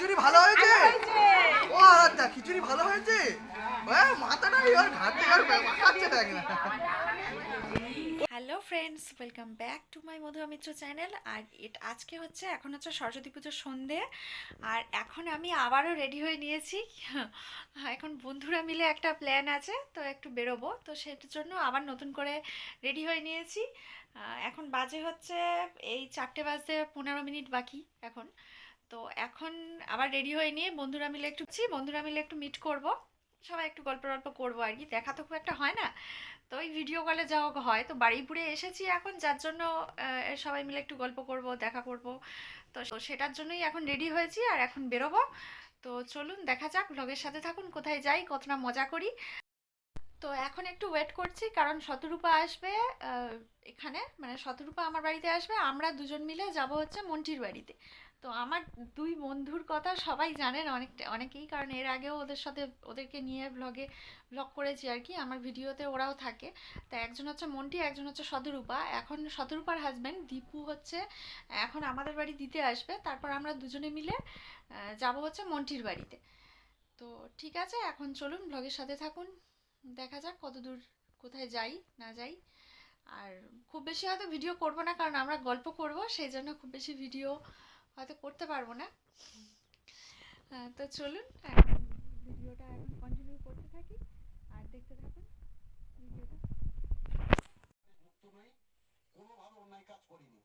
খিচুড়ি ভালো হয়েছে? হ্যাঁ মাথাটা এবার ঘাটতে আর মাখাচ্ছে দেখ না hello friends welcome back to my Madhu Mitra channel. আর এটা আজকে হচ্ছে এখন হচ্ছে সরস্বতী পুজোর সন্ধে। আর এখন আমি আবারও রেডি হয়ে নিয়েছি। এখন বন্ধুরা মিলে একটা প্ল্যান আছে তো একটু বেরোবো। তো সেটার জন্য আবার নতুন করে রেডি হয়ে নিয়েছি। এখন বাজে হচ্ছে এই চারটে বাজতে পনেরো মিনিট বাকি এখন। তো এখন আবার রেডি হয়ে নিয়ে বন্ধুরা মিলে একটু বন্ধুরা মিলে একটু মিট করব। সবাই একটু গল্প গল্প করব আর কি, দেখা তো খুব একটা হয় না। তো ওই ভিডিও কলে যাওয়া হয়, তো বাড়িপুরে এসেছি এখন, যার জন্য সবাই মিলে একটু গল্প করব, দেখা করব। তো সেটার জন্যই এখন রেডি হয়েছি আর এখন বেরোবো। তো চলুন, দেখা যাক ব্লগের সাথে থাকুন, কোথায় যাই, কতটা মজা করি। তো এখন একটু ওয়েট করছি, কারণ শতরূপা আসবে এখানে মানে শতরূপা আমার বাড়িতে আসবে, আমরা দুজন মিলে যাব হচ্ছে মন্টির বাড়িতে। তো আমার দুই বন্ধুর কথা সবাই জানেন অনেক অনেকেই, কারণ এর আগেও ওদের সাথে ওদেরকে নিয়ে ব্লগে ব্লগ করেছি আর কি। আমার ভিডিওতে ওরাও থাকে। তা একজন হচ্ছে মন্টি, একজন হচ্ছে শতরূপা এখন শতরূপার হাজব্যান্ড দীপু হচ্ছে, এখন আমাদের বাড়ি দিতে আসবে। তারপর আমরা দুজনে মিলে যাব হচ্ছে মন্টির বাড়িতে। তো ঠিক আছে, এখন চলুন ব্লগের সাথে থাকুন। দেখা যাক কত দূর কোথায় যাই, না যাই। আর খুব বেশি হয়তো ভিডিও করব না, কারণ আমরা গল্প করব। সেই জন্য খুব বেশি ভিডিও হয়তো করতে পারব না। তো চলুন ভিডিওটা এখন কন্টিনিউ করতে থাকি। আর দেখতে থাকুন ভিডিওটা। কোনোভাবে অন্যায় কাজ করিনি।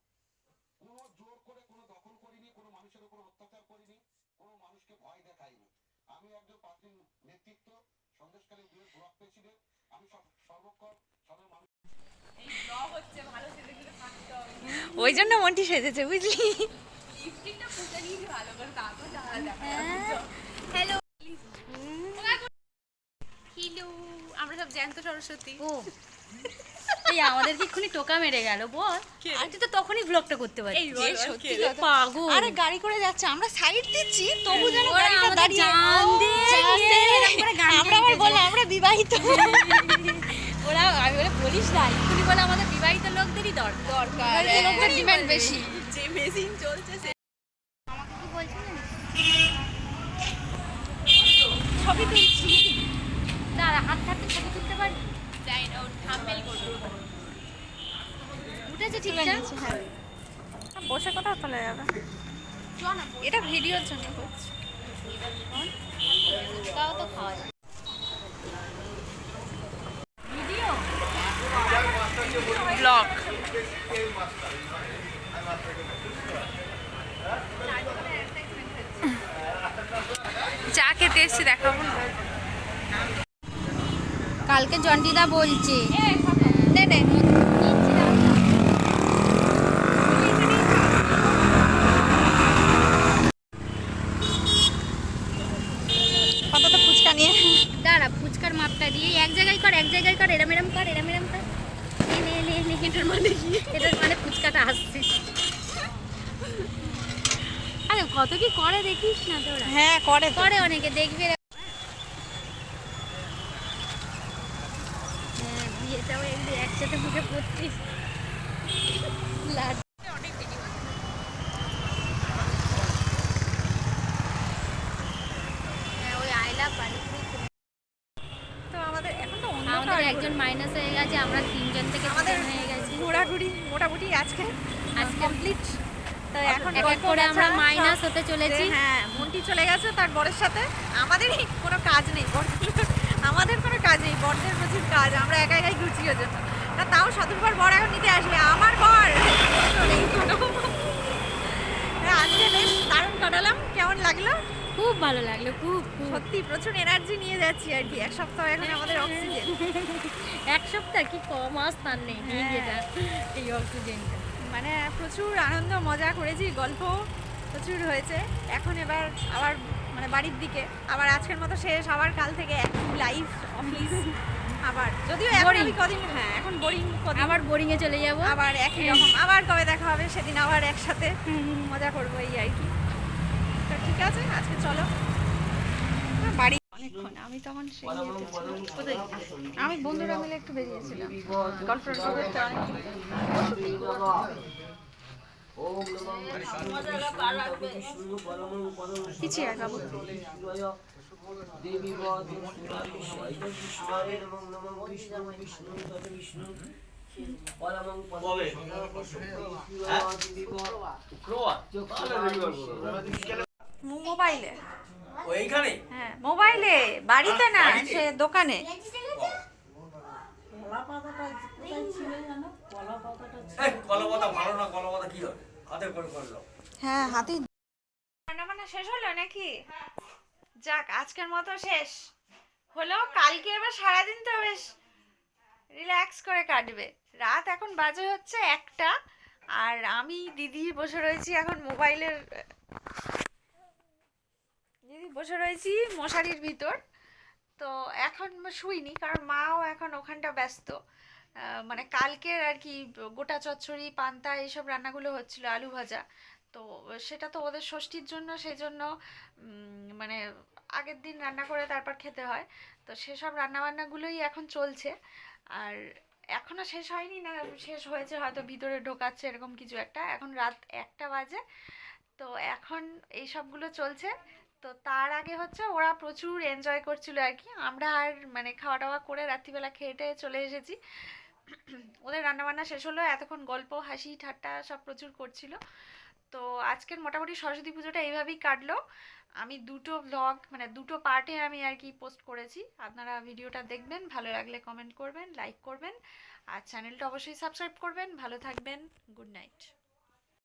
কোনো জোর করে কোনো দখল করিনি কোনো মানুষের উপর অত্যাচার করিনি কোনো মানুষকে ভয় দেখাইনি। আমি একজন প্রাচীন নেতৃত্ব সন্দেশকালী দুয়ের ব্লক প্রেসিডেন্ট। আমি সব সর্বক্ষণ সবাই মানুষ ওই জন্য মনটি সেজেছে বুঝলি? হিলু আমরা সব জ্যান্ত সরস্বতী। ও। এই আমাদেরকে এক্ষুনি টোকা মেরে গেল বল। আর তুই তো তখনই ব্লগটা করতে পারছিস বল, পাগল। আরে গাড়ি করে যাচ্ছে আমরা সাইড দিচ্ছি তবু যেন গাড়িটা আমাদের দাঁড়িয়ে আমরা আবার। বলে আমরা বিবাহিত। ওরা আমি বলে বলিস না এক্ষুনি বলে আমাদের বিবাহিত লোকদেরই দরকার। দরকার লোকদের ডিমান্ড বেশি। যে মেশিন চলছে সে ছবি তুলছি দাঁড়া হাত হাতে যাই না ঠিকঠাক বসে কথা তোলা যাবে এটা ভিডিওর জন্য করছি তাও তো খেতে এসছি, দেখাবো না। কালকে জন্ডিদা বলছে। ফুচকা নিয়ে। দাঁড়া ফুচকার মাপটা দিয়ে এক জায়গায় কর এক জায়গায় কর এরম এরম কর এরম এরম কর। এটার মানে কি? এটার মানে ফুচকাটা আসছে। আরে কত কি করে দেখিস না তোরা? হ্যাঁ করে করে অনেকে দেখবি লাড- ওই আমাদের এখন তো অন্য আমাদের একজন মাইনাস হয়ে গেছে আমরা তিনজন থেকে আমাদের হয়ে গেছি। ঘোরাঘুরি মোটামুটি আজকে আজকে কমপ্লিট তো এখন এক করে আমরা মাইনাস হতে চলেছি। হ্যাঁ মন্টি চলে গেছে তার বরের সাথে। আমাদেরই কোনো কাজ নেই আমাদের কোনো কাজ নেই বরদের প্রচুর কাজ আমরা একা একাই ঘুরছি ওর জন্য। তা তাও শতবার বর এখন নিতে আসবে আমার বর হ্যাঁ, আজকে বেশ দারুণ কাটালাম কেমন লাগল? খুব ভালো লাগল খুব সত্যি প্রচুর এনার্জি নিয়ে যাচ্ছি আর কি এক সপ্তাহ এখন আমাদের অক্সিজেন এক সপ্তাহ কি কম তার নেই হ্যাঁ। এই অক্সিজেনটা মানে প্রচুর আনন্দ মজা করেছি গল্প প্রচুর হয়েছে। এখন এবার আবার মানে বাড়ির দিকে আবার আজকের মতো শেষ আবার কাল থেকে একই লাইফ অফিস আবার যদিও এখন. আমি কদিন হ্যাঁ এখন বোরিং কদিন। আবার বোরিং এ চলে যাব। আবার একই রকম আবার কবে দেখা হবে সেদিন আবার একসাথে। মজা করব এই আর কি। তো ঠিক আছে আজকে চলো। হ্যাঁ, বাড়ি অনেকক্ষণ আমি তখন? আমি বন্ধুরা মিলে একটু বেরিয়েছিলাম। গল্প করতে অনেক কিছু আগাবো। দেবী বিষ্ণু বিষ্ণু তত বিষ্ণু মোবাইলে। ওইখানে? হ্যাঁ মোবাইলে বাড়িতে না সে দোকানে। এই, কলাপাতা ভালো না কলাপাতা কি হবে? হাতে হ্যাঁ হাতেই রান্না বান্না শেষ হলো নাকি? যাক, আজকের মতো শেষ। হলো কালকে এবার সারাদিন তো বেশ রিল্যাক্স করে কাটবে। রাত এখন বাজে হচ্ছে একটা, আর আমি দিদি বসে রয়েছি এখন মোবাইলের, দিদি বসে রয়েছি মশারির ভিতর। তো এখন শুইনি, কারণ মাও এখন ওখানটা ব্যস্ত। মানে কালকের আর কি গোটা চচ্চড়ি, পান্তা এইসব রান্নাগুলো হচ্ছিল আলু ভাজা। তো সেটা তো ওদের ষষ্ঠীর জন্য সেই জন্য মানে আগের দিন রান্না করে তারপর খেতে হয়। তো সেসব রান্নাবান্নাগুলোই এখন চলছে। আর এখনও শেষ হয়নি না, শেষ হয়েছে হয়তো ভিতরে ঢোকাচ্ছে এরকম কিছু একটা। এখন রাত একটা বাজে। তো এখন এই সবগুলো চলছে। তো তার আগে হচ্ছে ওরা প্রচুর এনজয় করছিল আর কি। আমরা আর মানে খাওয়া দাওয়া করে রাত্রিবেলা খেয়ে চলে এসেছি। ওদের রান্নাবান্না শেষ হলো এতক্ষণ গল্প, হাসি, ঠাট্টা সব প্রচুর করছিল। তো আজকের মোটামুটি সরস্বতী পুজোটা এইভাবেই কাটলো। আমি দুটো ব্লগ মানে দুটো পার্টে আমি আর কি পোস্ট করেছি। আপনারা ভিডিওটা দেখবেন, ভালো লাগলে কমেন্ট করবেন লাইক করবেন। আর চ্যানেলটা অবশ্যই সাবস্ক্রাইব করবেন। ভালো থাকবেন। Good night